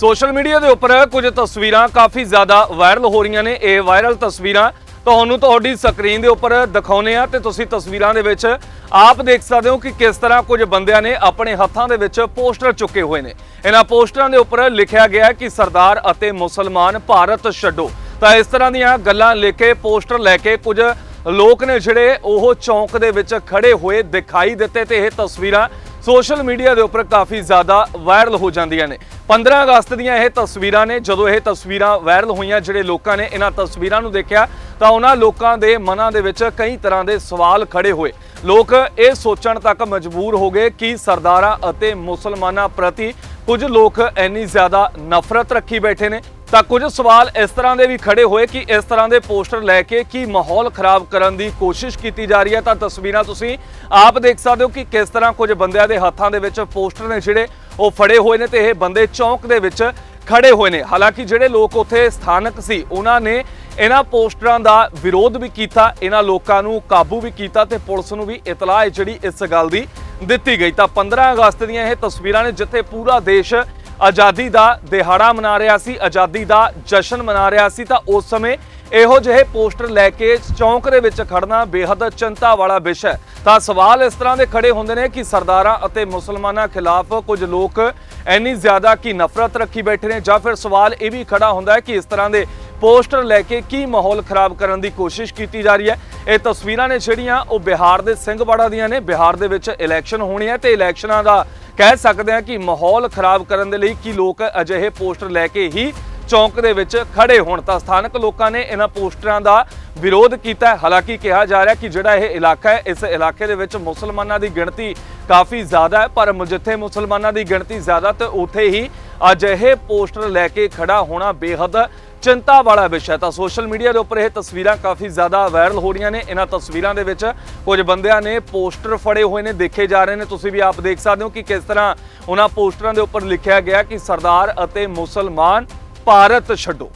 Social media ਦੇ ਉੱਪਰ ਕੁਝ ਤਸਵੀਰਾਂ ਕਾਫੀ ਜ਼ਿਆਦਾ ਵਾਇਰਲ ਹੋ ਰਹੀਆਂ ਨੇ। ਇਹ ਵਾਇਰਲ ਤਸਵੀਰਾਂ ਤੁਹਾਨੂੰ ਤੁਹਾਡੀ ਸਕਰੀਨ ਦੇ ਉੱਪਰ ਦਿਖਾਉਨੇ ਆ ਤੇ ਤੁਸੀਂ ਤਸਵੀਰਾਂ ਦੇ ਵਿੱਚ ਆਪ ਦੇਖ ਸਕਦੇ ਹੋ ਕਿ ਕਿਸ ਤਰ੍ਹਾਂ ਕੁਝ ਬੰਦਿਆਂ ਨੇ ਆਪਣੇ ਹੱਥਾਂ ਦੇ ਵਿੱਚ ਪੋਸਟਰ ਚੁੱਕੇ ਹੋਏ ਨੇ। ਇਹਨਾਂ ਪੋਸਟਰਾਂ ਦੇ ਉੱਪਰ ਲਿਖਿਆ ਗਿਆ ਕਿ ਸਰਦਾਰ ਅਤੇ ਮੁਸਲਮਾਨ ਭਾਰਤ ਛੱਡੋ। ਤਾਂ ਇਸ ਤਰ੍ਹਾਂ ਦੀਆਂ ਗੱਲਾਂ ਲੈ ਕੇ, ਪੋਸਟਰ ਲੈ ਕੇ ਕੁਝ ਲੋਕ ਨੇ ਜਿਹੜੇ ਉਹ ਚੌਂਕ ਦੇ ਵਿੱਚ ਖੜੇ ਹੋਏ ਦਿਖਾਈ ਦਿੱਤੇ ਤੇ ਇਹ ਤਸਵੀਰਾਂ ਸੋਸ਼ਲ ਮੀਡੀਆ ਦੇ ਉੱਪਰ ਕਾਫੀ ਜ਼ਿਆਦਾ ਵਾਇਰਲ ਹੋ ਜਾਂਦੀਆਂ ਨੇ। 15 ਅਗਸਤ ਦੀਆਂ ਇਹ ਤਸਵੀਰਾਂ ਨੇ, ਜਦੋਂ ਇਹ ਤਸਵੀਰਾਂ ਵਾਇਰਲ ਹੋਈਆਂ, ਜਿਹੜੇ ਲੋਕਾਂ ਨੇ ਇਹਨਾਂ ਤਸਵੀਰਾਂ ਨੂੰ ਦੇਖਿਆ, ਤਾਂ ਉਹਨਾਂ ਲੋਕਾਂ ਦੇ ਮਨਾਂ ਦੇ ਵਿੱਚ ਕਈ ਤਰ੍ਹਾਂ ਦੇ ਸਵਾਲ ਖੜੇ ਹੋਏ। ਲੋਕ ਇਹ ਸੋਚਣ ਤੱਕ ਮਜਬੂਰ ਹੋ ਗਏ ਕਿ ਸਰਦਾਰਾਂ ਅਤੇ ਮੁਸਲਮਾਨਾਂ ਪ੍ਰਤੀ ਕੁਝ ਲੋਕ ਇੰਨੀ ਜ਼ਿਆਦਾ ਨਫ਼ਰਤ ਰੱਖੀ ਬੈਠੇ ਨੇ। ਤਾਂ ਕੁਝ ਸਵਾਲ ਇਸ ਤਰ੍ਹਾਂ ਦੇ ਵੀ ਖੜੇ ਹੋਏ ਕਿ ਇਸ ਤਰ੍ਹਾਂ ਦੇ ਪੋਸਟਰ ਲੈ ਕੇ ਕੀ ਮਾਹੌਲ ਖਰਾਬ ਕਰਨ ਦੀ ਕੋਸ਼ਿਸ਼ ਕੀਤੀ ਜਾ ਰਹੀ ਹੈ। ਤਾਂ ਤਸਵੀਰਾਂ ਤੁਸੀਂ ਆਪ ਦੇਖ ਸਕਦੇ ਹੋ ਕਿ ਕਿਸ ਤਰ੍ਹਾਂ ਕੁਝ ਬੰਦਿਆਂ ਦੇ ਹੱਥਾਂ ਦੇ ਵਿੱਚ ਪੋਸਟਰ ਨੇ ਜਿਹੜੇ ਉਹ ਫੜੇ ਹੋਏ ਨੇ ਤੇ ਇਹ ਬੰਦੇ ਚੌਂਕ ਦੇ ਵਿੱਚ ਖੜੇ ਹੋਏ ਨੇ। ਹਾਲਾਂਕਿ ਜਿਹੜੇ ਲੋਕ ਉੱਥੇ ਸਥਾਨਕ ਸੀ, ਉਹਨਾਂ ਨੇ ਇਹਨਾਂ ਪੋਸਟਰਾਂ ਦਾ ਵਿਰੋਧ ਵੀ ਕੀਤਾ, ਇਹਨਾਂ ਲੋਕਾਂ ਨੂੰ ਕਾਬੂ ਵੀ ਕੀਤਾ ਤੇ ਪੁਲਿਸ ਨੂੰ ਵੀ ਇਤਲਾਹ ਜਿਹੜੀ ਇਸ ਗੱਲ ਦੀ ਦਿੱਤੀ ਗਈ। ਤਾਂ 15 ਅਗਸਤ ਦੀਆਂ ਇਹ ਤਸਵੀਰਾਂ ਨੇ, ਜਿੱਥੇ ਪੂਰਾ ਦੇਸ਼ ਆਜ਼ਾਦੀ ਦਾ ਦਿਹਾੜਾ ਮਨਾ ਰਿਹਾ ਸੀ, ਆਜ਼ਾਦੀ ਦਾ ਜਸ਼ਨ ਮਨਾ ਰਿਹਾ ਸੀ, ਤਾਂ ਉਸ ਸਮੇਂ ਇਹੋ ਜਿਹੇ ਪੋਸਟਰ ਲੈ ਕੇ ਚੌਂਕ ਦੇ ਵਿੱਚ ਖੜਨਾ ਬੇਹੱਦ ਚਿੰਤਾ ਵਾਲਾ ਵਿਸ਼ਾ ਹੈ। ਤਾਂ ਸਵਾਲ ਇਸ ਤਰ੍ਹਾਂ ਦੇ ਖੜੇ ਹੁੰਦੇ ਨੇ ਕਿ ਸਰਦਾਰਾਂ ਅਤੇ ਮੁਸਲਮਾਨਾਂ ਖਿਲਾਫ ਕੁਝ ਲੋਕ ਇੰਨੀ ਜ਼ਿਆਦਾ ਕਿ ਨਫ਼ਰਤ ਰੱਖੀ ਬੈਠੇ ਨੇ, ਜਾਂ ਫਿਰ ਸਵਾਲ ਇਹ ਵੀ ਖੜਾ ਹੁੰਦਾ ਹੈ ਕਿ ਇਸ ਤਰ੍ਹਾਂ ਦੇ ਪੋਸਟਰ ਲੈ ਕੇ ਕੀ ਮਾਹੌਲ ਖਰਾਬ ਕਰਨ ਦੀ ਕੋਸ਼ਿਸ਼ ਕੀਤੀ ਜਾ ਰਹੀ ਹੈ। ਇਹ ਤਸਵੀਰਾਂ ਨੇ ਜਿਹੜੀਆਂ ਉਹ ਬਿਹਾਰ ਦੇ ਸਿੰਘਵਾੜਾ ਦੀਆਂ ਨੇ। ਬਿਹਾਰ ਦੇ ਵਿੱਚ ਇਲੈਕਸ਼ਨ ਹੋਣੀ ਹੈ ਤੇ ਇਲੈਕਸ਼ਨਾਂ ਦਾ ਕਹਿ ਸਕਦੇ ਹਾਂ ਕਿ ਮਾਹੌਲ ਖਰਾਬ ਕਰਨ ਦੇ ਲਈ ਕੀ ਲੋਕ ਅਜਿਹੇ ਪੋਸਟਰ ਲੈ ਕੇ ਹੀ ਚੌਂਕ ਦੇ ਵਿੱਚ ਖੜੇ ਹੋਣ ਤਾਂ ਸਥਾਨਕ ਲੋਕਾਂ ਨੇ ਇਹਨਾਂ ਪੋਸਟਰਾਂ ਦਾ ਵਿਰੋਧ ਕੀਤਾ ਹਾਲਾਂਕਿ ਕਿਹਾ ਜਾ ਰਿਹਾ ਕਿ ਜਿਹੜਾ ਇਹ ਇਲਾਕਾ ਹੈ, ਇਸ ਇਲਾਕੇ ਦੇ ਵਿੱਚ ਮੁਸਲਮਾਨਾਂ ਦੀ ਗਿਣਤੀ ਕਾਫੀ ਜ਼ਿਆਦਾ ਹੈ, ਪਰ ਜਿੱਥੇ ਮੁਸਲਮਾਨਾਂ ਦੀ ਗਿਣਤੀ ਜ਼ਿਆਦਾ ਤੇ ਉੱਥੇ ਹੀ ਅਜਿਹੇ ਪੋਸਟਰ ਲੈ ਕੇ ਖੜਾ ਹੋਣਾ ਬੇਹੱਦ ਚਿੰਤਾ ਵਾਲਾ ਵਿਸ਼ਾ ਹੈ। ਤਾਂ ਸੋਸ਼ਲ ਮੀਡੀਆ ਦੇ ਉੱਪਰ ਇਹ ਤਸਵੀਰਾਂ ਕਾਫੀ ਜ਼ਿਆਦਾ ਵਾਇਰਲ ਹੋ ਰਹੀਆਂ ਨੇ। ਇਹਨਾਂ ਤਸਵੀਰਾਂ ਦੇ ਵਿੱਚ ਕੁਝ ਬੰਦਿਆਂ ਨੇ ਪੋਸਟਰ ਫੜੇ ਹੋਏ ਨੇ, ਦੇਖੇ ਜਾ ਰਹੇ ਨੇ। ਤੁਸੀਂ ਵੀ ਆਪ ਦੇਖ ਸਕਦੇ ਹੋ ਕਿ ਕਿਸ ਤਰ੍ਹਾਂ ਉਹਨਾਂ ਪੋਸਟਰਾਂ ਦੇ ਉੱਪਰ ਲਿਖਿਆ ਗਿਆ ਕਿ ਸਰਦਾਰ ਅਤੇ ਮੁਸਲਮਾਨ ਭਾਰਤ ਛੱਡੋ।